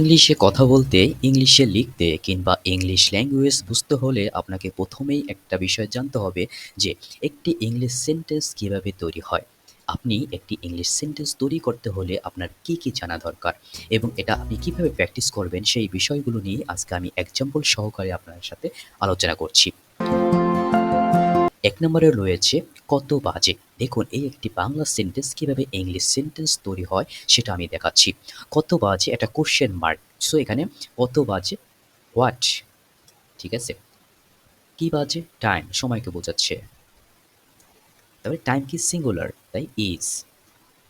ইংলিশে কথা বলতে, ইংলিশে লিখতে কিংবা ইংলিশ ল্যাঙ্গুয়েজ বুঝতে হলে আপনাকে প্রথমেই একটা বিষয় জানতে হবে যে একটি ইংলিশ সেন্টেন্স কীভাবে তৈরি হয়। আপনি একটি ইংলিশ সেন্টেন্স তৈরি করতে হলে আপনার কি কি জানা দরকার এবং এটা আপনি কীভাবে প্র্যাকটিস করবেন সেই বিষয়গুলো নিয়ে আজকে আমি এক্সাম্পল সহকারে আপনার সাথে আলোচনা করছি। এক নম্বরে রয়েছে কত বাজে? দেখুন, এই একটি বাংলা সেন্টেন্স কীভাবে ইংলিশ সেন্টেন্স তৈরি হয় সেটা আমি দেখাচ্ছি। কত বাজে একটা কোয়েশ্চেন মার্ক। সো এখানে কত বাজে? হোয়াট? ঠিক আছে? কি বাজে? টাইম সময়কে বোঝাচ্ছে। তারপরে টাইম কি সিঙ্গুলার তাই ইজ।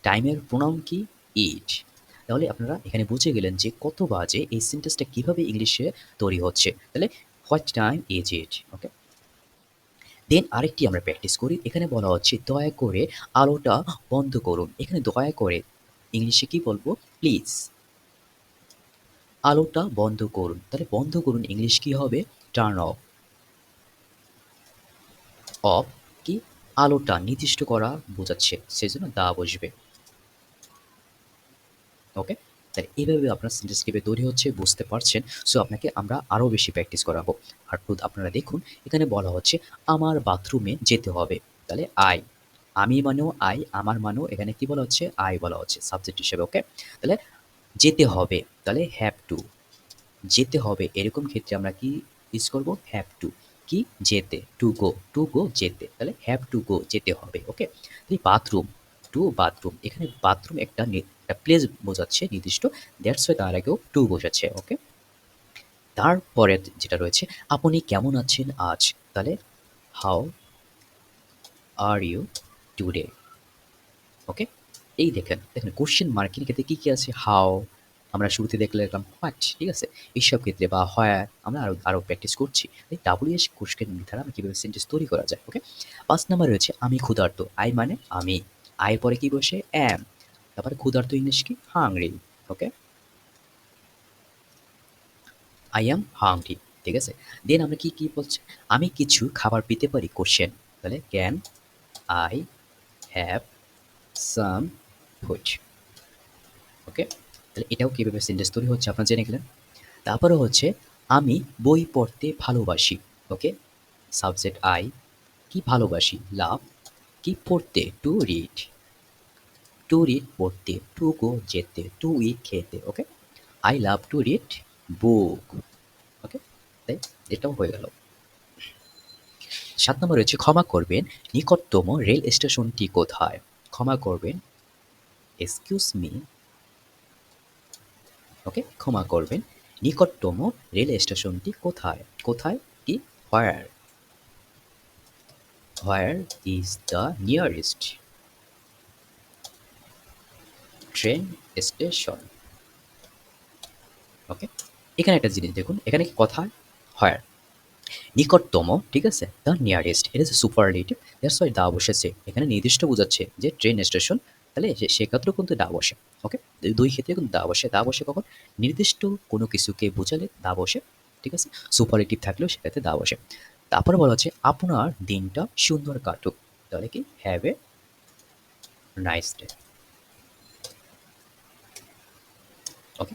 টাইমের প্রোনাউন কি? ইট। তাহলে আপনারা এখানে বুঝে গেলেন যে কত বাজে এই সেন্টেন্সটা কীভাবে ইংলিশে তৈরি হচ্ছে। তাহলে what time is it? Okay? Then আরেকটি আমরা প্র্যাকটিস করি। এখানে বলা হচ্ছে দয়া করে আলোটা বন্ধ করুন। এখানে দয়া করে ইংলিশে কি বলব? প্লিজ। আলোটা বন্ধ করুন। তাহলে বন্ধ করুন ইংলিশ কি হবে? Turn off. অফ কি? আলোটা নির্দিষ্ট করা বোঝাচ্ছে। সেজন্য দা বসবে। ওকে? তাহলে এভাবে আপনার সেন্টেন্স কীভাবে তৈরি হচ্ছে বুঝতে পারছেন। সো আপনাকে আমরা আরও বেশি প্র্যাকটিস করাবো। আর আপনারা দেখুন এখানে বলা হচ্ছে আমার বাথরুমে যেতে হবে। তাহলে আই। আমি মানেও আই, আমার মানেও এখানে কি বলা হচ্ছে? আই বলা হচ্ছে সাবজেক্ট হিসেবে। ওকে? তাহলে যেতে হবে। তাহলে হ্যাভ টু। যেতে হবে এরকম ক্ষেত্রে আমরা কি ইউজ করব? Have to. কি? যেতে। To go. টু গো যেতে। তাহলে হ্যাভ টু গো যেতে হবে। ওকে? তাহলে বাথরুম। To bathroom. এখানে বাথরুম একটা একটা প্লেস বোঝাচ্ছে নির্দিষ্ট। দ্যাটস ওয়াই তার আগেও টু বোঝাচ্ছে ওকে? তারপরে যেটা রয়েছে আপনি কেমন আছেন আজ? তাহলে how are you today? Okay? এই দেখেন, দেখেন কোশ্চেন মার্কিং ক্ষেত্রে কী কী আছে? হাও আমরা শুরুতে দেখলে দেখলাম হোয়াট ঠিক আছে? এইসব ক্ষেত্রে বা হোয়ার আমরা আরও আরও প্র্যাকটিস করছি। এই ডাব্লিউএস কোয়েশ্চেন দ্বারা আমরা কীভাবে সেন্টেন্স তৈরি করা যায়। ওকে? পাঁচ নাম্বার রয়েছে আমি ক্ষুধার্ত। আই মানে আমি। আই পরে কি বসে? অ্যাম। তারপরে ক্ষুধার্ত ইংলিশ কি? Hungry. Okay? I am hungry. ঠিক আছে? দেন আমরা কি, কি বলছি? আমি কিছু খাবার পেতে পারি? কোয়েশ্চেন। তাহলে can I have some food? Okay? তাহলে এটাও কীভাবে সেন্টেন্স তৈরি হচ্ছে আপনারা জেনে গেলেন। তারপরে হচ্ছে আমি বই পড়তে ভালোবাসি। ওকে? সাবজেক্ট আই কি ভালোবাসি? লাভ কি পড়তে? To read. টু রিড পড়তে, টু গো যেতে, টু ইট খেতে। Okay? I love to read book. Okay? তাই এটাও হয়ে গেল। ৭ নম্বর রয়েছে ক্ষমা করবেন নিকটতম রেল স্টেশনটি কোথায়? ক্ষমা করবেন এক্সকিউজ মি ওকে? ক্ষমা করবেন নিকটতম রেল স্টেশনটি কোথায়? কোথায় কি? Where? Where is the nearest train station? Okay? এখানে একটা জিনিস দেখুন, এখানে কি কোথায়? হোয়ার? নিকটতম ঠিক আছে? দ্য নিয়ারেস্ট এটা হচ্ছে সুপারলেটিভ দ্যাটস ওয়াই দা বসেছে। এখানে নির্দিষ্ট বোঝাচ্ছে যে ট্রেন স্টেশন তাহলে সেক্ষেত্রেও কিন্তু দা বসে। ওকে? দুই ক্ষেত্রে কিন্তু দা বসে। দা বসে কখন? নির্দিষ্ট কোনো কিছুকে বোঝালে দা বসে। ঠিক আছে? সুপারলেটিভ থাকলেও সেটাতে দা বসে। তারপরে বলা হচ্ছে আপনার দিনটা সুন্দর কাটুক। তাহলে কি? Have a nice day. Okay?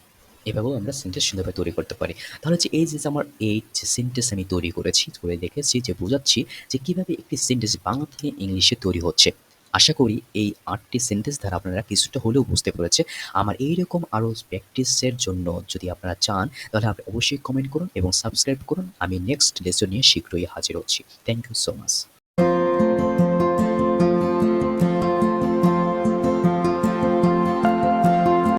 এভাবেও আমরা সেন্টেন্স সুন্দরভাবে তৈরি করতে পারি। তাহলে হচ্ছে এই যে আমার এই যে সেন্টেন্স আমি তৈরি করেছি, করে দেখেছি যে বোঝাচ্ছি যে কীভাবে একটি সেন্টেন্স বাংলা থেকে ইংলিশে তৈরি হচ্ছে। আশা করি এই ৮ টি সেন্টেন্স দ্বারা আপনারা কিছুটা হলেও বুঝতে পেরেছে। আমার এইরকম আরও প্র্যাকটিসের জন্য যদি আপনারা চান তাহলে আপনি অবশ্যই কমেন্ট করুন এবং সাবস্ক্রাইব করুন। আমি নেক্সট লেসন নিয়ে শীঘ্রই হাজির হচ্ছি। Thank you so much.